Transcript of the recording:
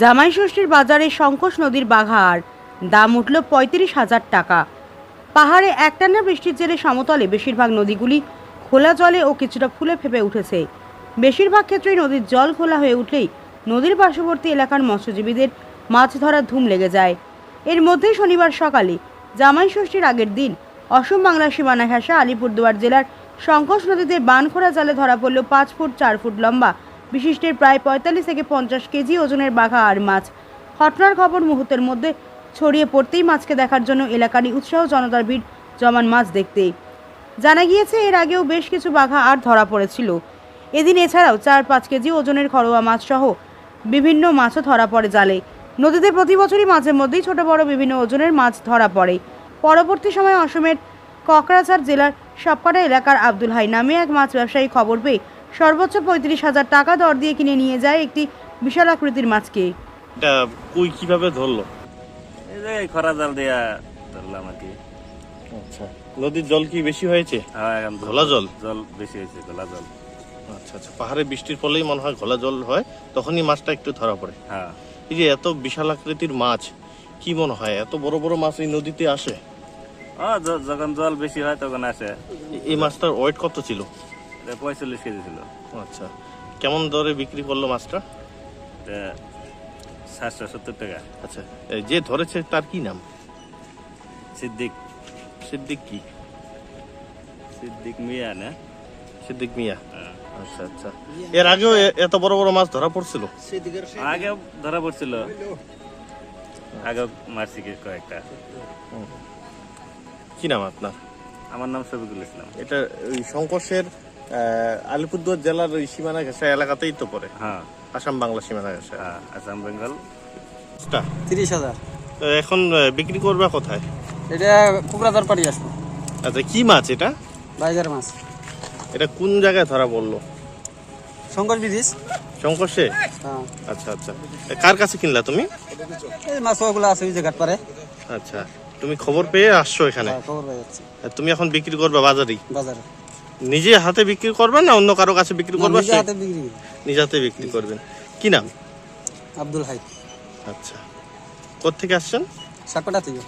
জামাই ষষ্ঠীর বাজারে শঙ্কোষ নদীর বাঘার দাম উঠল পঁয়ত্রিশ হাজার টাকা। পাহাড়ে একটানা বৃষ্টির জেরে সমতলে বেশিরভাগ নদীগুলি খোলা জলে ও কিছুটা ফুলে ফেপে উঠেছে। বেশিরভাগ ক্ষেত্রেই নদীর জল খোলা হয়ে উঠলেই নদীর পার্শ্ববর্তী এলাকার মৎস্যজীবীদের মাছ ধরার ধুম লেগে যায়। এর মধ্যেই শনিবার সকালে জামাই ষষ্ঠীর আগের দিন অসম বাংলা সীমানা ঘেঁষা আলিপুরদুয়ার জেলার শঙ্কোষ নদীতে বানখোরা জালে ধরা পড়ল পাঁচ ফুট, চার ফুট লম্বা বিশিষ্টের প্রায় পঁয়তাল্লিশ থেকে পঞ্চাশ কেজি ওজনের বাঘা আর মাছ। ঘটনার খবর মুহূর্তের মধ্যে ছড়িয়ে পড়তেই মাছকে দেখার জন্য এলাকারই উৎসাহ জনতার ভিড় জমান মাছ দেখতে জানা গিয়েছে, এর আগেও বেশ কিছু বাঘা আর ধরা পড়েছিল। এদিন এছাড়াও চার পাঁচ কেজি ওজনের ঘরোয়া মাছ সহ বিভিন্ন মাছও ধরা পড়ে জালে। নদীতে প্রতি বছরই মাঝের মধ্যেই ছোট বড় বিভিন্ন ওজনের মাছ ধরা পড়ে। পরবর্তী সময়ে অসমের ককরাঝাড় জেলার সবকটা এলাকার আব্দুল হাই নামে এক মাছ ব্যবসায়ী খবর পেয়ে সর্বোচ্চ পঁয়ত্রিশ হাজার টাকা দর দিয়ে কিনে নিয়ে যায় একটি বিশাল আকৃতির মাছকে এটা কই কীভাবে ধরলো? এই যে খরা জাল দিয়া ধরলাম আর কি আচ্ছা। নদীর জল কি বেশি হয়েছে? হ্যাঁ এখন ঘোলা জল? জল বেশি হয়েছে ঘোলা জল। আচ্ছা আচ্ছা। পাহাড়ে বৃষ্টির ফলেই মনে হয় ঘোলা জল হয় তখনই মাছটা একটু ধরা পড়ে। হ্যাঁ। এই যে এত বিশাল আকৃতির মাছ কি মনে হয়? এত বড় বড় মাছ এই নদীতে আসে? যখন জল বেশি হয় তখন আসে। এই মাছটার ওয়েট কত ছিল? পঁয়তাল্লিশ কেজি ছিল। আচ্ছা। কেমন দরে বিক্রি করল মাছটা? সাতশো সত্তর টাকা। আচ্ছা। এই যে ধরেছে তার কি নাম? সিদ্দিক। সিদ্দিক কি? সিদ্দিক মিয়া না? সিদ্দিক মিয়া। হ্যাঁ। আচ্ছা আচ্ছা। এর আগেও এত বড় বড় মাছ ধরা পড়ছিল? আগে ধরা পড়ছিল। আগে মারছি কি কয়েকটা। কি নাম আপনার? আমার নাম শফিকুল ইসলাম। এটা ওই সংকোষের আহ, আলিপুরদুয়ার জেলার ওই সীমানা ঘেঁষা এলাকাতেই তো পড়ে। হ্যাঁ। আসাম বাংলা সীমানা ঘেঁষা। হ্যাঁ আসাম বেঙ্গল। তিরিশ হাজার। এখন বিক্রি করবে কোথায়? এটা কুকরাদার পাড়ি আসব। আচ্ছা কি মাছ এটা? বাইজার মাছ। এটা কোন জায়গায় ধরা পড়ল? শঙ্কর ব্রিজ। সংকোষে হ্যাঁ। আচ্ছা আচ্ছা। কার কাছে কিনলা তুমি? এই মাছ ওগুলো আছে ওই যে ঘাট পারে আচ্ছা তুমি খবর পেয়ে আসছো এখানে। হ্যাঁ, খবর পাই যাচ্ছে। তুমি এখন বিক্রি করবে বাজারেই বাজারে। নিজে হাতে বিক্রি করবেন না অন্য কারও কাছে বিক্রি করবেন? নিজে হাতে বিক্রি নিজে হাতে বিক্রি করবেন। কি নাম? আব্দুল হাই। আচ্ছা। কোথা থেকে আসছেন? সাকটা থেকে।